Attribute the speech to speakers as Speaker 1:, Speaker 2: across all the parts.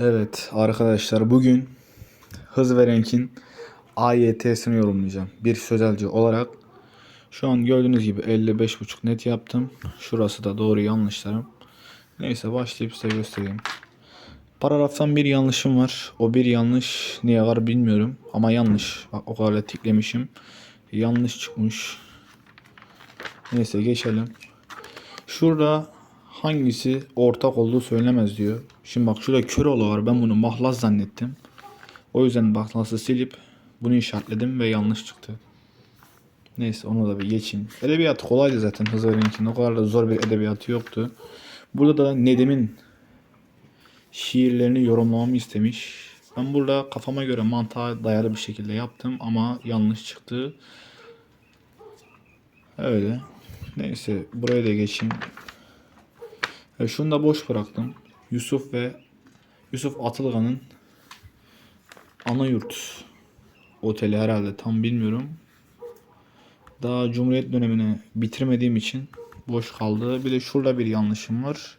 Speaker 1: Evet arkadaşlar bugün Hız ve Renk'in AYT'sini yorumlayacağım. Bir sözelci olarak. Şu an gördüğünüz gibi 55.5 net yaptım. Şurası da doğru yanlışlarım. Neyse başlayıp size göstereyim. Paragraftan bir yanlışım var. O bir yanlış niye var bilmiyorum. Ama yanlış. Bak o kadar da tiklemişim. Yanlış çıkmış. Neyse geçelim. Şurada hangisi ortak olduğu söylenemez diyor. Şimdi bak şurada Köroğlu var. Ben bunu mahlas zannettim. O yüzden mahlası silip bunu işaretledim ve yanlış çıktı. Neyse onu da bir geçeyim. Edebiyat kolaydı zaten Hızır Renk'in. O kadar da zor bir edebiyatı yoktu. Burada da Nedim'in şiirlerini yorumlamamı istemiş. Ben burada kafama göre mantığa dayalı bir şekilde yaptım ama yanlış çıktı. Öyle. Neyse buraya da geçeyim. E, şunu da boş bıraktım. Yusuf ve Yusuf Atılgan'ın ana yurt oteli herhalde tam bilmiyorum. Daha Cumhuriyet dönemini bitirmediğim için boş kaldı. Bir de şurada bir yanlışım var.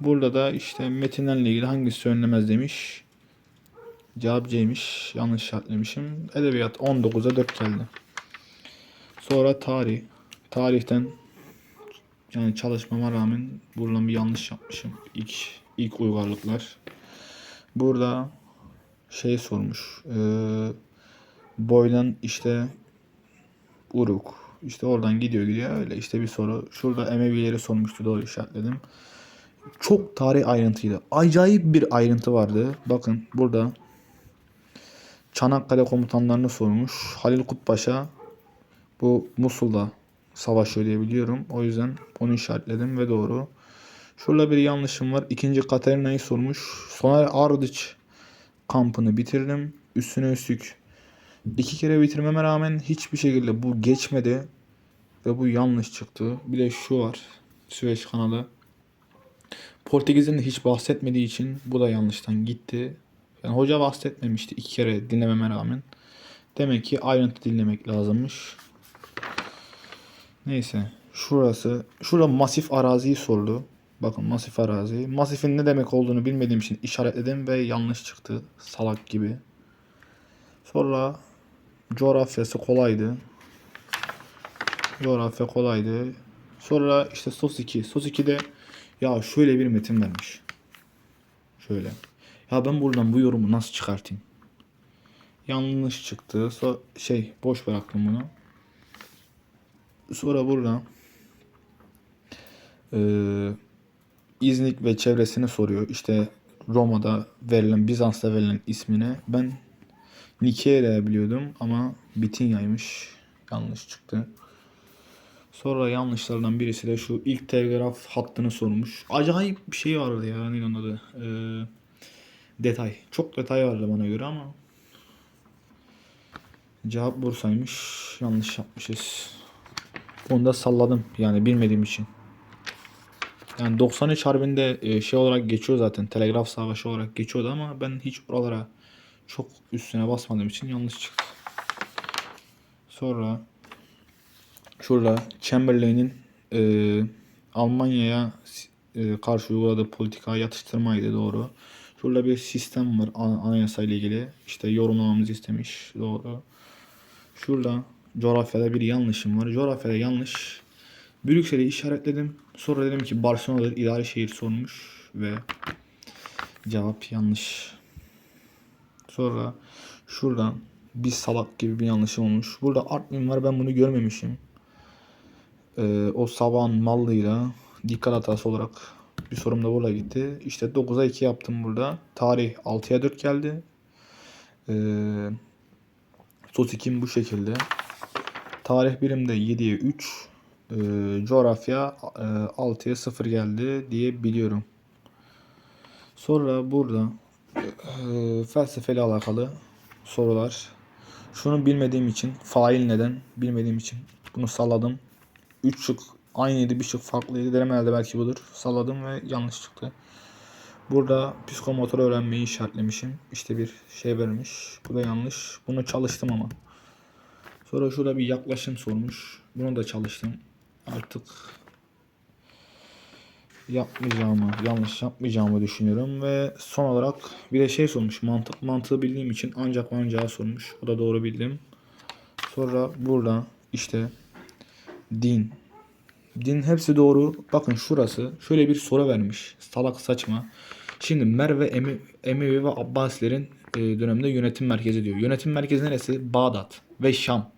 Speaker 1: Burada da işte metinlerle ilgili hangisi önlemez demiş. Cevap C'ymiş. Yanlış işaretlemişim. Edebiyat 19'a 4 geldi. Sonra tarih. Tarihten yani çalışmama rağmen buradan bir yanlış yapmışım. İlk ilk uygarlıklar. Burada şey sormuş. E, boydan işte Uruk. İşte oradan gidiyor gidiyor öyle işte bir soru. Şurada Emevileri sormuştu doğru işaretledim. Çok tarih ayrıntıydı. Acayip bir ayrıntı vardı. Bakın burada Çanakkale komutanlarını sormuş. Halil Kutpaşa bu Musul'da savaşıyor diye biliyorum. O yüzden onu işaretledim ve doğru. Şurada bir yanlışım var. İkinci Katerina'yı sormuş. Soner Ardıç kampını bitirdim. Üstüne üstlük iki kere bitirmeme rağmen hiçbir şekilde bu geçmedi. Ve bu yanlış çıktı. Bir de şu var. Süveyş kanalı. Portekiz'in hiç bahsetmediği için bu da yanlıştan gitti. Yani hoca bahsetmemişti iki kere dinlememe rağmen. Demek ki ayrıntı dinlemek lazımmış. Neyse. Şurası. Şurada masif araziyi sordu. Bakın masif arazi. Masifin ne demek olduğunu bilmediğim için işaretledim ve yanlış çıktı. Salak gibi. Sonra coğrafyası kolaydı. Coğrafya kolaydı. Sonra işte SOS 2. SOS 2'de ya şöyle bir metin vermiş. Şöyle. Ya ben buradan bu yorumu nasıl çıkartayım? Yanlış çıktı. So şey boş bıraktım bunu. Sonra burada eee İznik ve çevresini soruyor. İşte Roma'da verilen, Bizans'ta verilen ismine ben Nikeia biliyordum ama Bitinya'ymış. Yanlış çıktı. Sonra yanlışlardan birisi de şu ilk telgraf hattını sormuş. Acayip bir şey vardı ya. Ne onun adı? Ee, detay. Çok detay vardı bana göre ama cevap Bursa'ymış. Yanlış yapmışız. Onu da salladım yani bilmediğim için. Yani 93 harbinde e, şey olarak geçiyor zaten. Telegraf savaşı olarak geçiyordu ama ben hiç oralara çok üstüne basmadığım için yanlış çıktı. Sonra şurada Chamberlain'in e, Almanya'ya e, karşı uyguladığı politika yatıştırmaydı doğru. Şurada bir sistem var an- anayasa ile ilgili. İşte yorumlamamızı istemiş doğru. Şurada coğrafyada bir yanlışım var. Coğrafyada yanlış. Brüksel'i işaretledim. Sonra dedim ki Barcelona'dır idari şehir sormuş ve cevap yanlış. Sonra şuradan bir salak gibi bir yanlışım olmuş. Burada Artvin var ben bunu görmemişim. Ee, o Saban Mallı'yla dikkat hatası olarak bir sorum da burada gitti. İşte 9'a 2 yaptım burada. Tarih 6'ya 4 geldi. Ee, Sosik'im bu şekilde. Tarih birimde 7'ye 3. Ee, coğrafya e, 6'ya 0 geldi diye biliyorum. Sonra burada e, felsefeyle alakalı sorular. Şunu bilmediğim için fail neden bilmediğim için bunu salladım. 3 şık aynıydı bir şık farklıydı. Derim herhalde belki budur. Salladım ve yanlış çıktı. Burada psikomotor öğrenmeyi işaretlemişim. İşte bir şey vermiş. Bu da yanlış. Bunu çalıştım ama. Sonra şurada bir yaklaşım sormuş. Bunu da çalıştım. Artık yapmayacağımı, yanlış yapmayacağımı düşünüyorum ve son olarak bir de şey sormuş. Mantık mantığı bildiğim için ancak ancak sormuş. O da doğru bildim. Sonra burada işte din. Din hepsi doğru. Bakın şurası şöyle bir soru vermiş. Salak saçma. Şimdi Merve Eme- Emevi ve Abbasilerin e, döneminde yönetim merkezi diyor. Yönetim merkezi neresi? Bağdat ve Şam.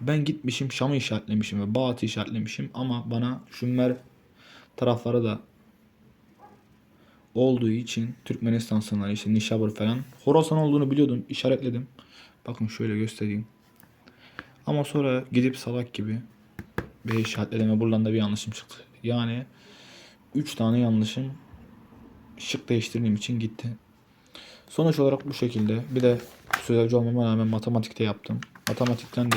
Speaker 1: Ben gitmişim Şam'ı işaretlemişim ve Bağdat'ı işaretlemişim ama bana Şümer tarafları da olduğu için Türkmenistan sınırları işte Nişabur falan Horasan olduğunu biliyordum işaretledim. Bakın şöyle göstereyim. Ama sonra gidip salak gibi ve işaretledim ve buradan da bir yanlışım çıktı. Yani 3 tane yanlışım şık değiştirdiğim için gitti. Sonuç olarak bu şekilde. Bir de sözelci olmama rağmen matematikte yaptım. Matematikten de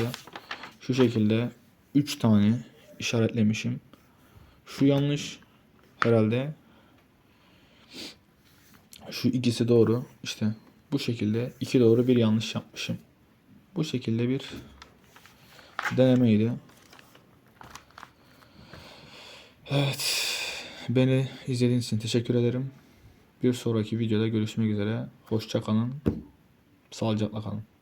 Speaker 1: şu şekilde 3 tane işaretlemişim. Şu yanlış herhalde. Şu ikisi doğru. İşte bu şekilde iki doğru bir yanlış yapmışım. Bu şekilde bir denemeydi. Evet. Beni izlediğiniz için teşekkür ederim. Bir sonraki videoda görüşmek üzere. Hoşça kalın. Sağlıcakla kalın.